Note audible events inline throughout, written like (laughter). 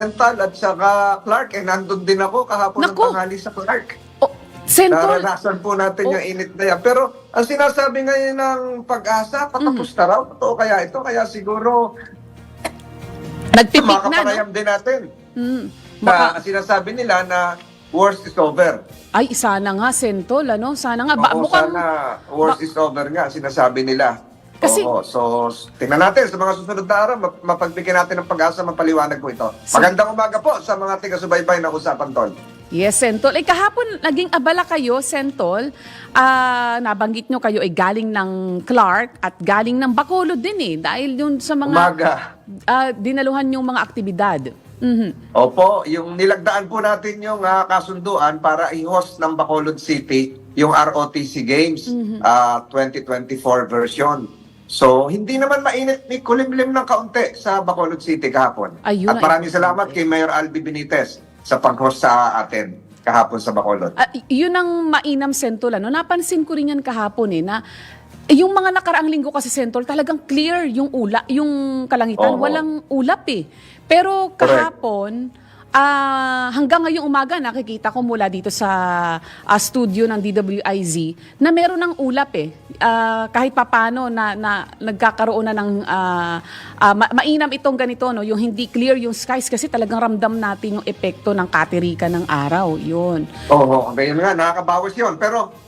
Oriental at saka Clark. Eh, nandun din ako kahapon ng Naku! tanghali sa Clark. Oh, Sentol, Naranasan po natin Oh. yung init na yan. Pero ang sinasabi ngayon ng pag-asa, patapos Mm-hmm. na raw. Totoo kaya ito? Kaya siguro nagpipik na, no? din natin. Mm, Na baka, sinasabi nila na worst is over. ay, sana nga, Sentol, ano? Sana nga. Ba, Oo, mukhang, sana worst is over nga, sinasabi nila. Kasi- Oo, so tingnan natin sa mga susunod na araw, map- mapagbigyan natin ng pag-asa, mapaliwanag po ito. Magandang umaga po sa mga taga-subaybay na usapan, Tol. Yes, Sentol. Eh, kahapon, naging abala kayo, Sentol. Ah, nabanggit nyo kayo ay galing ng Clark at galing ng Bacolod din eh. Dahil yun sa mga Umaga. ah, dinaluhan yung mga aktibidad. Mhm. Opo, yung nilagdaan po natin yung ah, kasunduan para i-host ng Bacolod City yung ROTC Games ah, 2024 version. So, hindi naman mainit ni kulimlim ng kaunti sa Bacolod City kahapon. Ayun At maraming salamat kay Mayor Albi Benitez sa pag-host sa atin kahapon sa Bacolod. Y- yun ang mainam, Sentol. Ano? Napansin ko rin yan kahapon eh, na yung mga nakaraang linggo kasi, Sentol, talagang clear yung ula, yung kalangitan. Oo. Walang ulap eh. Pero kahapon, ah, hanggang ngayong umaga, nakikita ko mula dito sa ah, studio ng DWIZ na meron ng ulap eh. Ah, kahit papano na, na nagkakaroon na ng ah, ma- mainam itong ganito, no? yung hindi clear yung skies kasi talagang ramdam natin yung epekto ng katerikan ng araw. Yun. Oo, okay, yun nga, nakakabawas yun. Pero,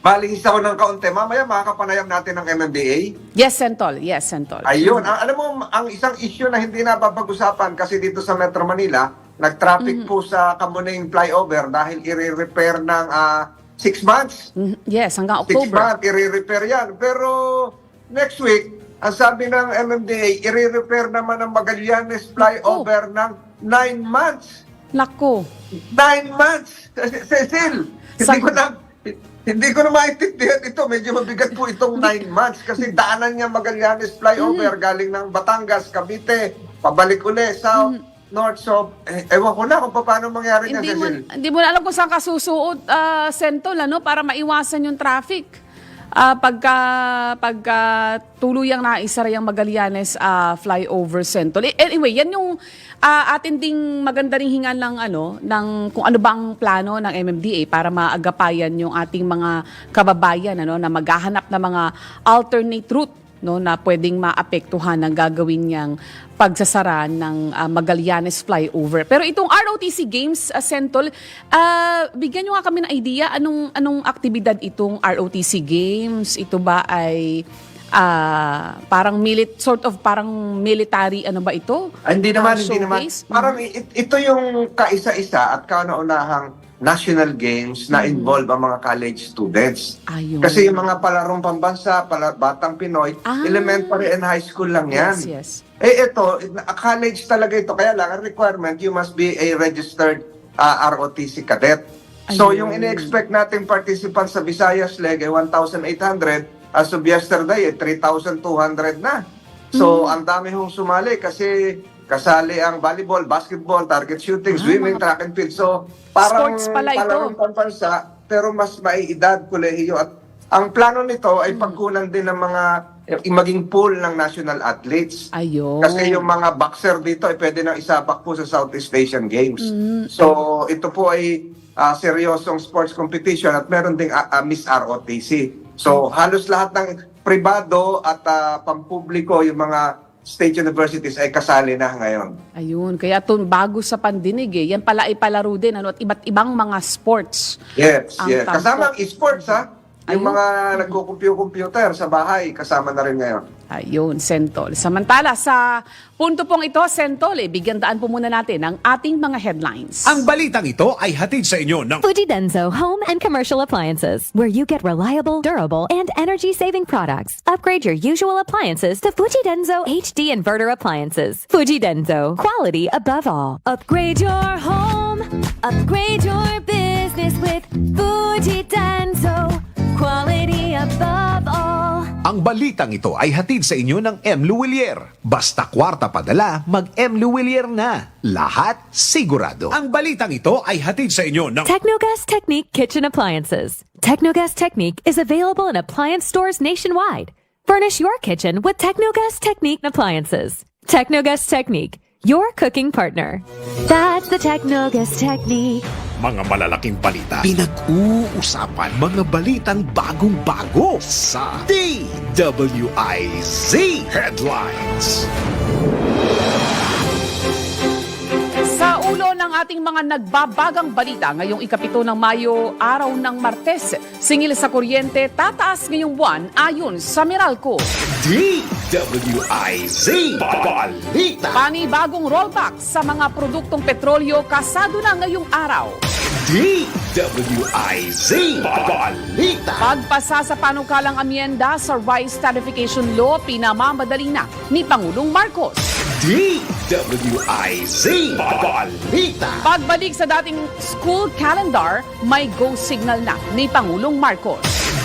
malingis ako ng kaunti. Mamaya makakapanayam natin ng MMDA. Yes, Sentol. Yes, Sentol. Ayun, ang, alam mo, ang isang issue na hindi napapag-usapan kasi dito sa Metro Manila, nag-traffic po sa Kamuning flyover dahil i-repair ng 6 months. Mhm. Yes, hanggang 6 October. months, i-repair yan. Pero next week, ang sabi ng MMDA, i-repair naman ng Magallanes flyover ng 9 months. Nako. Nine months! (laughs) Cecil, hindi ko na hindi ko na maintindihan ito. Medyo mabigat po itong nine months kasi daanan niya Magallanes flyover galing ng Batangas, Cavite, pabalik uli sa North. So, eh, ewan ko na kung paano mangyari niya, Hindi mo, Cecil. hindi mo na alam kung saan kasusuot, ah, Sentol, ano, para maiwasan yung traffic. Ah, pagka, pagka tuluyang naisara yung Magallanes ah, flyover Sentol. Eh, Anyway, yan yung ah, atin ding maganda ring hingan ng ano, ng kung ano bang plano ng MMDA para maagapayan yung ating mga kababayan ano na maghahanap ng mga alternate route no na pwedeng maapektuhan ng gagawin niyang pagsasara ng ah, Magallanes flyover. Pero itong ROTC Games uh, Sentol, ah, bigyan niyo nga kami ng idea anong anong aktibidad itong ROTC Games? Ito ba ay ah, parang milit sort of parang military ano ba ito? Hindi naman, hindi naman. Parang ito yung kaisa-isa at kauna-unahang national games na involve ang mga college students. Ayun. Kasi yung mga palarong pambansa, pala, batang Pinoy, Ah. elementary and high school lang yan. Yes, yes. Eh ito, a college talaga ito. Kaya lang, ang requirement, you must be a registered uh, ROTC cadet. So Ayun. yung ine-expect nating participants sa Visayas Leg ay 1,800. As of yesterday, eh, 3,200 na. So Mm. ang dami hong sumali kasi kasali ang volleyball, basketball, target shooting, swimming, track and field. So parang Ah, Sports pala ito. palarong pambansa, pero mas maiedad, kolehiyo. At ang plano nito ay Mm. pagkunan din ng mga eh, maging pool ng national athletes. Ayun. Kasi yung mga boxer dito ay pwede nang isabak po sa Southeast Asian Games. So ito po ay ah, seryosong sports competition at meron ding ah, ah, Miss ROTC. So halos lahat ng pribado at ah, pampubliko yung mga state universities ay kasali na ngayon. Ayun, kaya to bago sa pandinig eh. Yan pala ay palaro din ano at iba't ibang mga sports. Yes, yes. tampok. Kasama ang esports ha. Yung Ayun. mga nagko-computer sa bahay, kasama na rin ngayon. Ayun, Sentol. Samantala, sa punto pong ito, Sentol, eh, bigyan daan po muna natin ang ating mga headlines. Ang balitang ito ay hatid sa inyo ng Fuji Denso Home and Commercial Appliances, where you get reliable, durable, and energy-saving products. Upgrade your usual appliances to Fuji Denso HD Inverter Appliances. Fuji Denso, quality above all. Upgrade your home, upgrade your business with Fuji Ang balitang ito ay hatid sa inyo ng M. Luwilier. Basta kwarta padala, mag M. Luwilier na. Lahat sigurado. Ang balitang ito ay hatid sa inyo ng Technogas Technique Kitchen Appliances. Technogas Technique is available in appliance stores nationwide. Furnish your kitchen with Technogas Technique appliances. Technogas Technique, your cooking partner. That's the Technogas technique. Mga malalaking balita, pinag-uusapan, mga balitang bagong-bago sa DWIZ Headlines. Sa ulo ng ating mga nagbabagang balita ngayong ikapito ng Mayo, araw ng Martes, singil sa kuryente tataas ngayong buwan ayon sa Meralco. DWIZ Balita. Panibagong rollback sa mga produktong petrolyo kasado na ngayong araw. DWIZ Balita. Pagpasa sa panukalang amyenda sa Rice Tarification Law, pinamamadali na ni Pangulong Marcos. DWIZ Balita. Pagbalik sa dating school calendar, may go signal na ni Pangulong Marcos.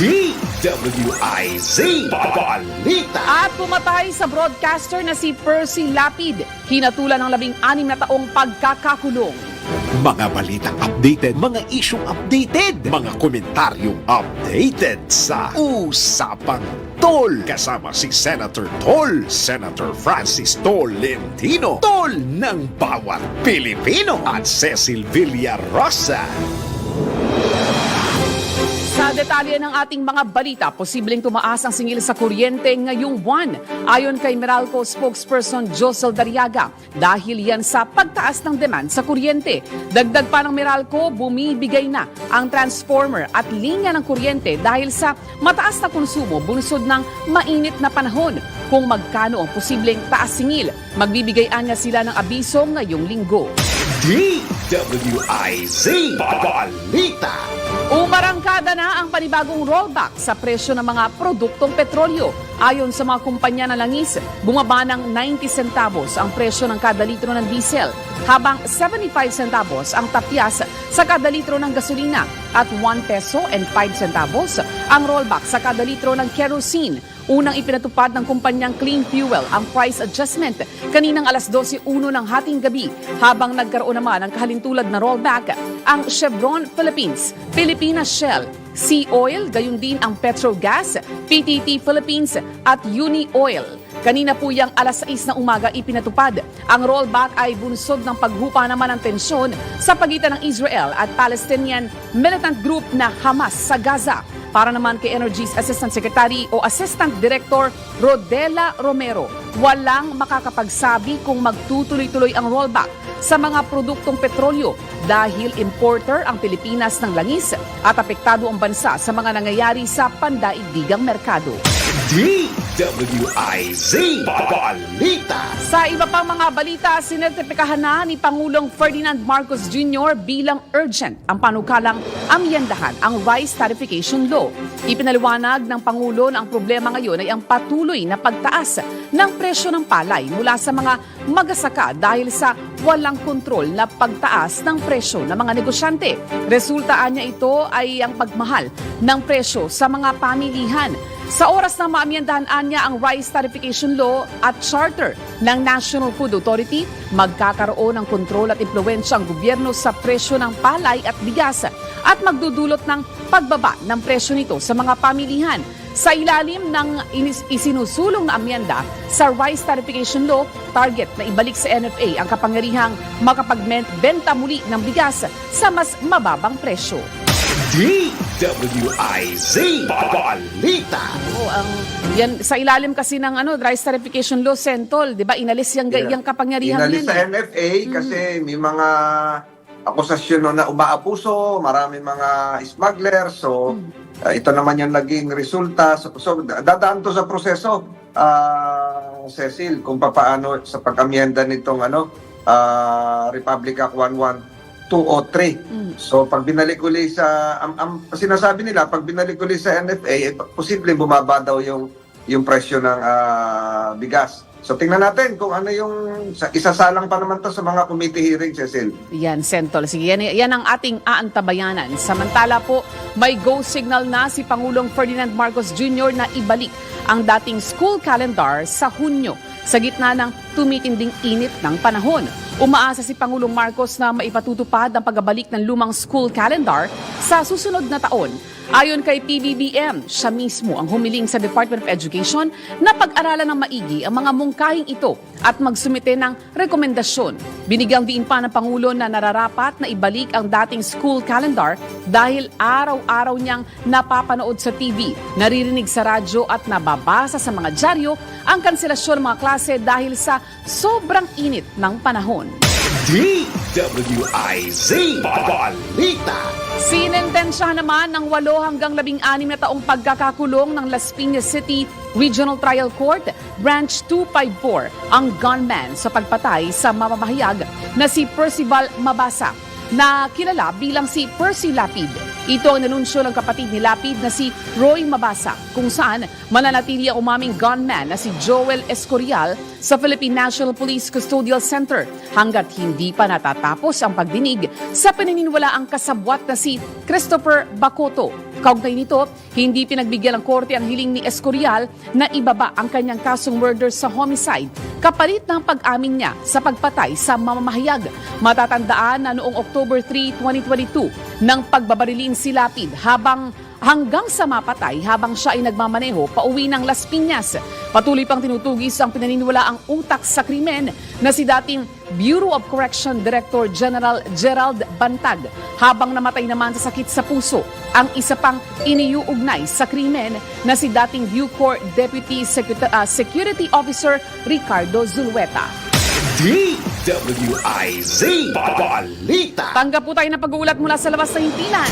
DWIZ Balita. At pumatay sa broadcaster na si Percy Lapid, hinatulan ng labing anim na taong pagkakakulong. Mga balitang updated, mga isyong updated, mga komentaryong updated sa Usapang Tol. Kasama si Senator Tol, Senator Francis Tolentino, Tol ng bawat Pilipino at Cecil Villarosa. Detalye ng ating mga balita, posibleng tumaas ang singil sa kuryente ngayong buwan. Ayon kay Meralco spokesperson Josel Dariaga, dahil yan sa pagtaas ng demand sa kuryente. Dagdag pa ng Meralco, bumibigay na ang transformer at linya ng kuryente dahil sa mataas na konsumo bunsod ng mainit na panahon. Kung magkano ang posibleng taas singil, magbibigay anya sila ng abiso ngayong linggo. DWIZ Balita. Umarangkada na ang panibagong rollback sa presyo ng mga produktong petrolyo. Ayon sa mga kumpanya ng langis, bumaba ng 90 centavos ang presyo ng kada litro ng diesel, habang 75 centavos ang tapyas sa kada litro ng gasolina at 1 peso and 5 centavos ang rollback sa kada litro ng kerosene. Unang ipinatupad ng kumpanyang Clean Fuel ang price adjustment kaninang alas 12.01 ng hating gabi habang nagkaroon naman ng kahalintulad na rollback ang Chevron Philippines, Pilipinas Shell, Sea Oil, gayon din ang Petrogas, PTT Philippines at Uni Oil. Kanina po yung alas 6 na umaga ipinatupad. Ang rollback ay bunsod ng paghupa naman ng tensyon sa pagitan ng Israel at Palestinian militant group na Hamas sa Gaza. Para naman kay Energy's Assistant Secretary o Assistant Director Rodela Romero, walang makakapagsabi kung magtutuloy-tuloy ang rollback sa mga produktong petrolyo dahil importer ang Pilipinas ng langis at apektado ang bansa sa mga nangyayari sa pandaigdigang merkado. DWIZ Balita. Sa iba pang mga balita, sinertipikahan na ni Pangulong Ferdinand Marcos Jr. bilang urgent ang panukalang amyendahan ang Rice Tarification Law. Ipinaliwanag ng Pangulo na ang problema ngayon ay ang patuloy na pagtaas ng presyo ng palay mula sa mga magasaka dahil sa walang kontrol na pagtaas ng presyo ng mga negosyante. Resultaan niya ito ay ang pagmahal ng presyo sa mga pamilihan. Sa oras na maamyendahan niya ang Rice Tarification Law at Charter ng National Food Authority, magkakaroon ng kontrol at impluensya ang gobyerno sa presyo ng palay at bigas at magdudulot ng pagbaba ng presyo nito sa mga pamilihan. Sa ilalim ng isinusulong na amyenda sa Rice Tarification Law, target na ibalik sa NFA ang kapangyarihang makapagbenta muli ng bigas sa mas mababang presyo. DWIZ Balita. Oo, ang yan sa ilalim kasi ng ano, Rice Tarification Law Sentol, 'di ba? Inalis yung Yeah. yung kapangyarihan Inalis yan. sa eh. NFA kasi may mga akusasyon no na umaapuso, marami mga smuggler. So, uh, ito naman yung naging resulta. So, so dadaan to sa proseso, ah, Cecil, kung papaano sa pag-amyenda nitong ano, ah, Republic Act 11203. So, pag binalik uli sa, ang, ang sinasabi nila, pag binalik uli sa NFA, eh, posible bumaba daw yung, yung presyo ng ah, bigas. So, tingnan natin kung ano yung, sa, isasalang pa naman to sa mga committee hearing, Cecil. Yan, Sentol. Sige, yan, yan ang ating aantabayanan. Samantala po, may go signal na si Pangulong Ferdinand Marcos Jr. na ibalik ang dating school calendar sa Hunyo sa gitna ng tumitinding init ng panahon. Umaasa si Pangulong Marcos na maipatutupad ang pagbabalik ng lumang school calendar sa susunod na taon. Ayon kay PBBM, siya mismo ang humiling sa Department of Education na pag-aralan ng maigi ang mga mungkahing ito at magsumite ng rekomendasyon. Binigyang diin pa ng Pangulo na nararapat na ibalik ang dating school calendar dahil araw-araw niyang napapanood sa TV, naririnig sa radyo at nababasa sa mga dyaryo ang kanselasyon ng mga klase dahil sa sobrang init ng panahon. DWIZ Balita Sinentensya naman ng 8 hanggang 16 na taong pagkakakulong ng Las Piñas City Regional Trial Court Branch 254 ang gunman sa pagpatay sa mamamahayag na si Percival Mabasa na kilala bilang si Percy Lapid. Ito ang nanunsyo ng kapatid ni Lapid na si Roy Mabasa kung saan mananatili ang umaming gunman na si Joel Escorial sa Philippine National Police Custodial Center hanggat hindi pa natatapos ang pagdinig sa pinaniniwala ang kasabwat na si Christopher Bacoto. Kaugnay nito, hindi pinagbigyan ng korte ang hiling ni Escorial na ibaba ang kanyang kasong murder sa homicide kapalit ng pag-amin niya sa pagpatay sa mamamahayag. Matatandaan na noong October 3, 2022, nang pagbabarilin si Lapid habang hanggang sa mapatay habang siya ay nagmamaneho pauwi ng Las Piñas. Patuloy pang tinutugis ang pinaniniwala ang utak sa krimen na si dating Bureau of Correction Director General Gerald Bantag habang namatay naman sa sakit sa puso ang isa pang iniuugnay sa krimen na si dating Bucor Deputy ah, Security Officer Ricardo Zulueta. DWIZ Balita Tanggap po tayo ng pag-uulat mula sa labas ng himpilan.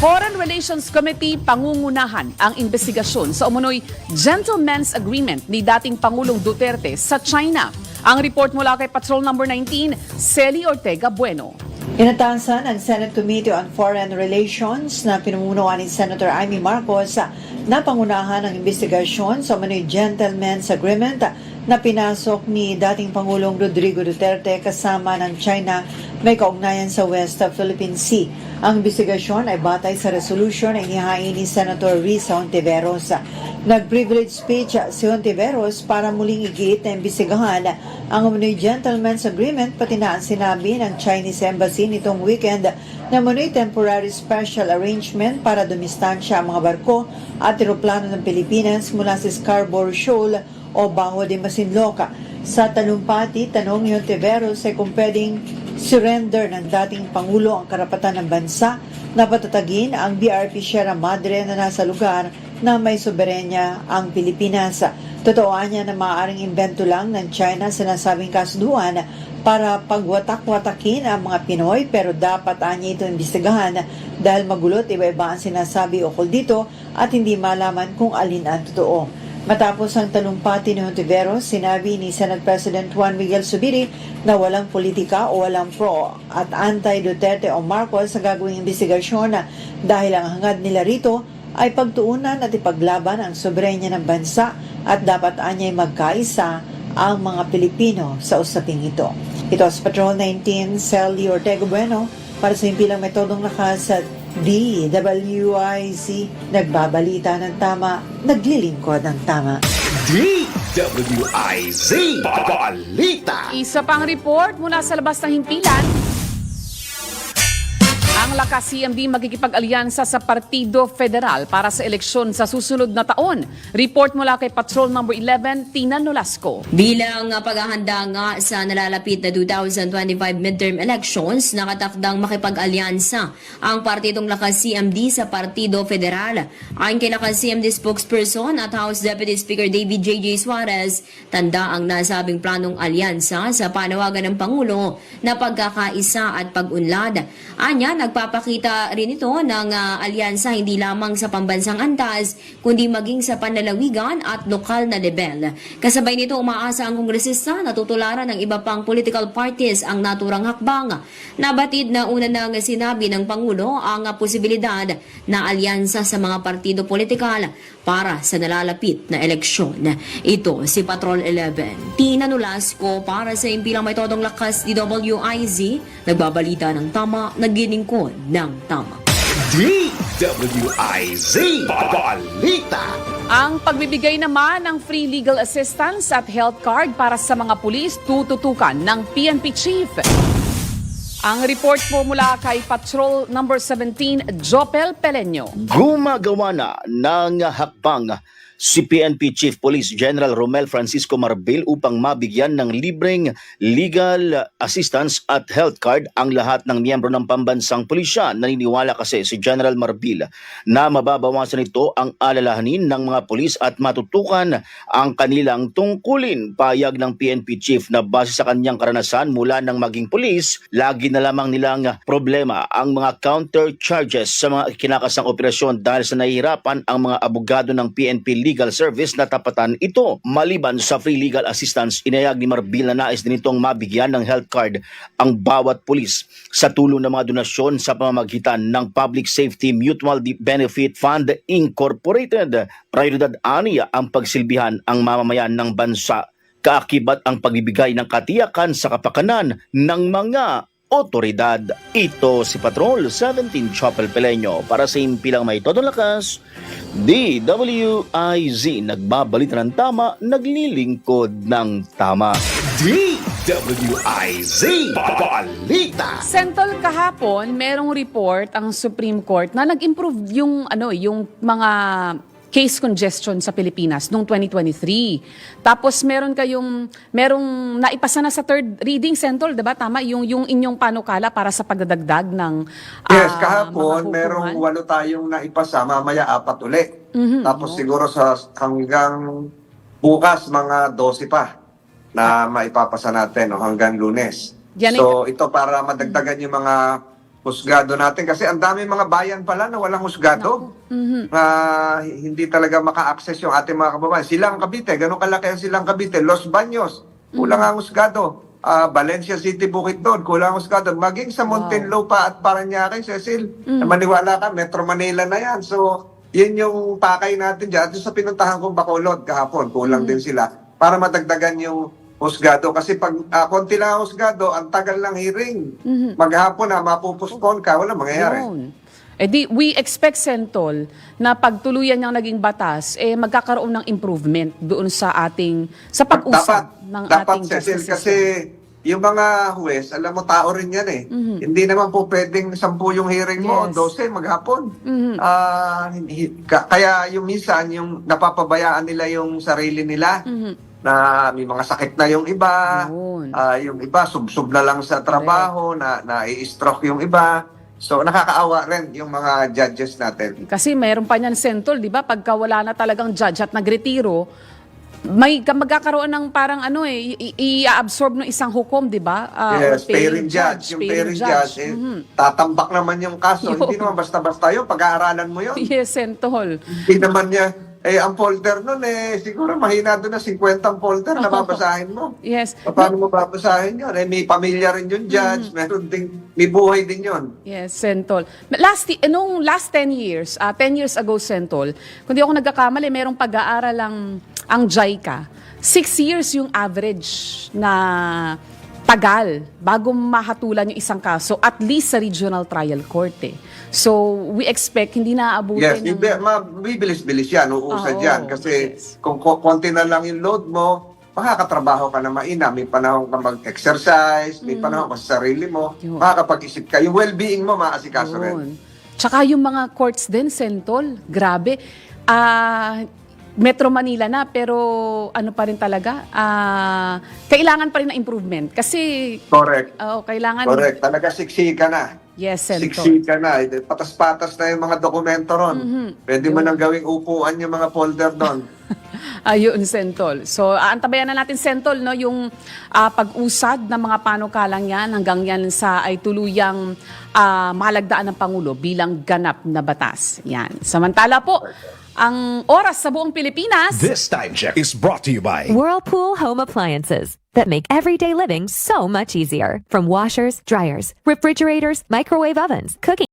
Foreign Relations Committee pangungunahan ang investigasyon sa umunoy Gentleman's Agreement ni dating Pangulong Duterte sa China. Ang report mula kay Patrol Number 19, Celi Ortega Bueno. Inatasan ang Senate Committee on Foreign Relations na pinumunuan ni Senator Amy Marcos na pangunahan ang investigasyon sa manoy Gentleman's Agreement na pinasok ni dating Pangulong Rodrigo Duterte kasama ng China may kaugnayan sa West Philippine Sea. Ang investigasyon ay batay sa resolution na inihain ni Senator Risa Ontiveros. Nag-privilege speech si Ontiveros para muling igit na imbestigahan ang umano'y gentleman's agreement pati na ang sinabi ng Chinese Embassy nitong weekend na umano'y temporary special arrangement para dumistansya ang mga barko at eroplano ng Pilipinas mula sa Scarborough Shoal o Baho de Masinloc. Sa talumpati, tanong ni Ontiveros ay kung pwedeng surrender ng dating Pangulo ang karapatan ng bansa na patatagin ang BRP Sierra Madre na nasa lugar na may soberenya ang Pilipinas. Totooan niya na maaaring invento lang ng China sa nasabing kasunduan para pagwatak-watakin ang mga Pinoy pero dapat anya ito imbestigahan dahil magulot iba-iba ang sinasabi ukol dito at hindi malaman kung alin ang totoo. Matapos ang talumpati ni Hontiveros, sinabi ni Senate President Juan Miguel Subiri na walang politika o walang pro at anti-Duterte o Marcos sa gagawing investigasyon na dahil ang hangad nila rito ay pagtuunan at ipaglaban ang soberenya ng bansa at dapat anya'y magkaisa ang mga Pilipino sa usaping ito. Ito sa Patrol 19, Sally Ortega Bueno para sa impilang metodong lakas at DWIZ nagbabalita ng tama, naglilingkod ng tama. DWIZ Balita Isa pang report mula sa labas ng himpilan. Ang lakas CMD magkikipag-alyansa sa Partido Federal para sa eleksyon sa susunod na taon. Report mula kay Patrol Number 11, Tina Nolasco. Bilang paghahanda nga sa nalalapit na 2025 midterm elections, nakatakdang makipag-alyansa ang partidong Lakas CMD sa Partido Federal. Ayon kay CMD spokesperson at House Deputy Speaker David J.J. Suarez, tanda ang nasabing planong alyansa sa panawagan ng Pangulo na pagkakaisa at pag-unlad. Anya, nagpapakita rin ito ng uh, alyansa hindi lamang sa pambansang antas, kundi maging sa panlalawigan at lokal na level. Kasabay nito, umaasa ang kongresista na tutularan ng iba pang political parties ang naturang hakbang. Nabatid na una nang sinabi ng Pangulo ang posibilidad na alyansa sa mga partido politikal para sa nalalapit na eleksyon. Ito si Patrol 11. Tina Nolasco para sa impilang may todong lakas DWIZ, nagbabalita ng tama, naglilingkod ng tama. DWIZ Balita Ang pagbibigay naman ng free legal assistance at health card para sa mga pulis tututukan ng PNP Chief. Ang report po mula kay Patrol Number 17, Jopel Peleño. Gumagawa na ng hakbang si PNP Chief Police General Romel Francisco Marbil upang mabigyan ng libreng legal assistance at health card ang lahat ng miyembro ng pambansang pulisya. Naniniwala kasi si General Marbil na mababawasan ito ang alalahanin ng mga pulis at matutukan ang kanilang tungkulin. Payag ng PNP Chief na base sa kanyang karanasan mula ng maging pulis, lagi na lamang nilang problema ang mga counter charges sa mga kinakasang operasyon dahil sa nahihirapan ang mga abogado ng PNP Legal Service na tapatan ito. Maliban sa free legal assistance, inayag ni Marbil na nais din itong mabigyan ng health card ang bawat pulis sa tulong ng mga donasyon sa pamamagitan ng Public Safety Mutual Benefit Fund Incorporated. Prioridad aniya ang pagsilbihan ang mamamayan ng bansa kaakibat ang pagbibigay ng katiyakan sa kapakanan ng mga otoridad. Ito si Patrol 17 Chopel Peleño para sa impilang may todong lakas. DWIZ nagbabalita ng tama, naglilingkod ng tama. DWIZ Balita Sentol kahapon, merong report ang Supreme Court na nag-improve yung ano, yung mga case congestion sa Pilipinas noong 2023. Tapos meron kayong merong naipasa na sa third reading Sentol, 'di ba? Tama yung yung inyong panukala para sa pagdadagdag ng Yes, ah, kahapon mga merong walo tayong naipasa, mamaya apat uli. Mhm. Tapos siguro sa hanggang bukas mga 12 pa na maipapasa natin o hanggang lunes. Yan so ito para madagdagan yung mga husgado natin kasi ang dami mga bayan pala na walang husgado. Mhm. na hindi talaga maka-access yung ating mga kababayan. Silang Cavite, ganun kalaki ang Silang Cavite. Los Baños, kulang ang husgado. Ah, Valencia City, Bukidnon, kulang ang husgado. Maging sa Muntinlupa at Paranaque, Cecil, na maniwala ka, Metro Manila na yan. So, yun yung pakay natin dyan. At sa pinuntahan kong Bacolod kahapon, kulang din sila para madagdagan yung husgado. Kasi pag ah, konti lang ang husgado, ang tagal ng hearing. Maghapon na, mapupuspon ka, wala mangyayari. Yun. Eh di, we expect Sentol na pagtuluyan niyang naging batas, eh magkakaroon ng improvement doon sa ating, sa pag-usap ng dapat ating Cecil, kasi yung mga huwes, alam mo, tao rin yan eh. Hindi naman po pwedeng sampu yung hearing mo, Yes. 12 maghapon. Ah, hindi- ka- kaya yung minsan, yung napapabayaan nila yung sarili nila, na may mga sakit na yung iba, Yun. ah, yung iba subsub na lang sa trabaho, na na-i-stroke yung iba. So nakakaawa rin yung mga judges natin. Kasi mayroon pa niyan Sentol, di ba? Pagka wala na talagang judge at nagretiro, may ka- magkakaroon ng parang ano eh, i- i- i-absorb ng isang hukom, di ba? Ah, yes, pairing judge. Yung pairing judge, eh, Mhm. tatambak naman yung kaso. (laughs) Hindi naman basta-basta yun. Pag-aaralan mo yun. Yes, Sentol. Hindi naman niya, eh, ang folder nun, eh, siguro mahina doon na 50 ang folder na babasahin mo. Yes. Paano mo babasahin yun? Eh, may pamilya rin yung judge, meron ding, may buhay din yun. Yes, Sentol. Last, eh, nung last 10 years, ah 10 years ago, Sentol, kung di ako nagkakamali, merong pag-aaral ang, ang JICA. Six years yung average na tagal bago mahatulan yung isang kaso, at least sa regional trial court eh. So, we expect hindi na Yes, aabutin ng... hindi, mabibilis-bilis yan, uusad Oo, yan. Kasi yes. kung ko- konti na lang yung load mo, makakatrabaho ka na maina. May panahon ka mag-exercise, may panahon ka sa sarili mo, Mm. Yun. makakapag-isip ka. Yung well-being mo, maasikaso rin. Yun. Tsaka yung mga courts din, Sentol, grabe. Ah, Metro Manila na, pero ano pa rin talaga, ah, kailangan pa rin ng improvement. Kasi, Correct. oh, kailangan... Correct. Talaga siksi ka na. Yes, Sentol. Siksi ka na. Patas-patas na yung mga dokumento ron. Mm-hmm. Pwede mo nang gawing upuan yung mga folder doon. (laughs) Ayun, Sentol. So, aantabayan na natin, Sentol, no, yung ah, pag-usad ng mga panukalang yan hanggang yan sa ay tuluyang ah, mahalagdaan ng Pangulo bilang ganap na batas. Yan. Samantala po, ang oras sa buong Pilipinas, This time check is brought to you by Whirlpool Home Appliances that make everyday living so much easier. From washers, dryers, refrigerators, microwave ovens, cooking